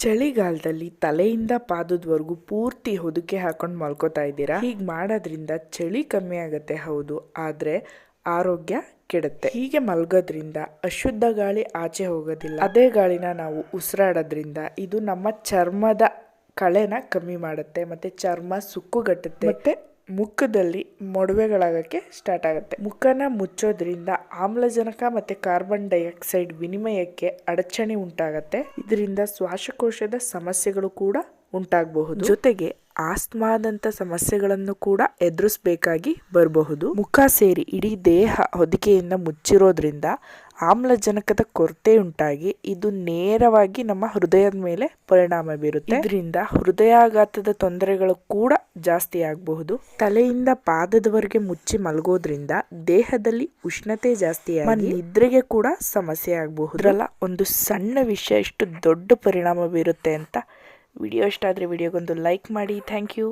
ಚಳಿಗಾಲದಲ್ಲಿ ತಲೆಯಿಂದ ಪಾದದವರೆಗೂ ಪೂರ್ತಿ ಹೊದಿಕೆ ಹಾಕೊಂಡು ಮಲ್ಕೋತಾ ಇದ್ದೀರಾ? ಹೀಗೆ ಮಾಡೋದ್ರಿಂದ ಚಳಿ ಕಮ್ಮಿ ಆಗುತ್ತೆ ಹೌದು, ಆದರೆ ಆರೋಗ್ಯ ಕೆಡುತ್ತೆ. ಹೀಗೆ ಮಲ್ಗೋದ್ರಿಂದ ಅಶುದ್ಧ ಗಾಳಿ ಆಚೆ ಹೋಗೋದಿಲ್ಲ. ಅದೇ ಗಾಳಿನ ನಾವು ಉಸಿರಾಡೋದ್ರಿಂದ ಇದು ನಮ್ಮ ಚರ್ಮದ ಕಳೆನ ಕಮ್ಮಿ ಮಾಡುತ್ತೆ, ಮತ್ತು ಚರ್ಮ ಸುಕ್ಕುಗಟ್ಟುತ್ತೆ. ಮತ್ತೆ? ಮುಖದಲ್ಲಿ ಮೊಡವೆಗಳಾಗಕ್ಕೆ ಸ್ಟಾರ್ಟ್ ಆಗುತ್ತೆ. ಮುಖನ ಮುಚ್ಚೋದ್ರಿಂದ ಆಮ್ಲಜನಕ ಮತ್ತೆ ಕಾರ್ಬನ್ ಡೈಆಕ್ಸೈಡ್ ವಿನಿಮಯಕ್ಕೆ ಅಡಚಣೆ ಉಂಟಾಗತ್ತೆ. ಇದರಿಂದ ಶ್ವಾಸಕೋಶದ ಸಮಸ್ಯೆಗಳು ಕೂಡ ಉಂಟಾಗಬಹುದು. ಜೊತೆಗೆ ಆಸ್ಮಾದಂತ ಸಮಸ್ಯೆಗಳನ್ನು ಕೂಡ ಎದುರಿಸಬೇಕಾಗಿ ಬರಬಹುದು. ಮುಖ ಸೇರಿ ಇಡೀ ದೇಹ ಹೊದಿಕೆಯಿಂದ ಮುಚ್ಚಿರೋದ್ರಿಂದ ಆಮ್ಲಜನಕದ ಕೊರತೆ ಉಂಟಾಗಿ ಇದು ನೇರವಾಗಿ ನಮ್ಮ ಹೃದಯದ ಮೇಲೆ ಪರಿಣಾಮ ಬೀರುತ್ತೆ. ಇದರಿಂದ ಹೃದಯಾಘಾತದ ತೊಂದರೆಗಳು ಕೂಡ ಜಾಸ್ತಿ ಆಗಬಹುದು. ತಲೆಯಿಂದ ಪಾದದವರೆಗೆ ಮುಚ್ಚಿ ಮಲಗೋದ್ರಿಂದ ದೇಹದಲ್ಲಿ ಉಷ್ಣತೆ ಜಾಸ್ತಿ ಆಗಿ ನಿದ್ರೆಗೆ ಕೂಡ ಸಮಸ್ಯೆ ಆಗಬಹುದು. ಒಂದು ಸಣ್ಣ ವಿಷಯ ಎಷ್ಟು ದೊಡ್ಡ ಪರಿಣಾಮ ಬೀರುತ್ತೆ ಅಂತ ವಿಡಿಯೋ ಇಷ್ಟ ಆದರೆ ವಿಡಿಯೋಗೊಂದು ಲೈಕ್ ಮಾಡಿ. Thank you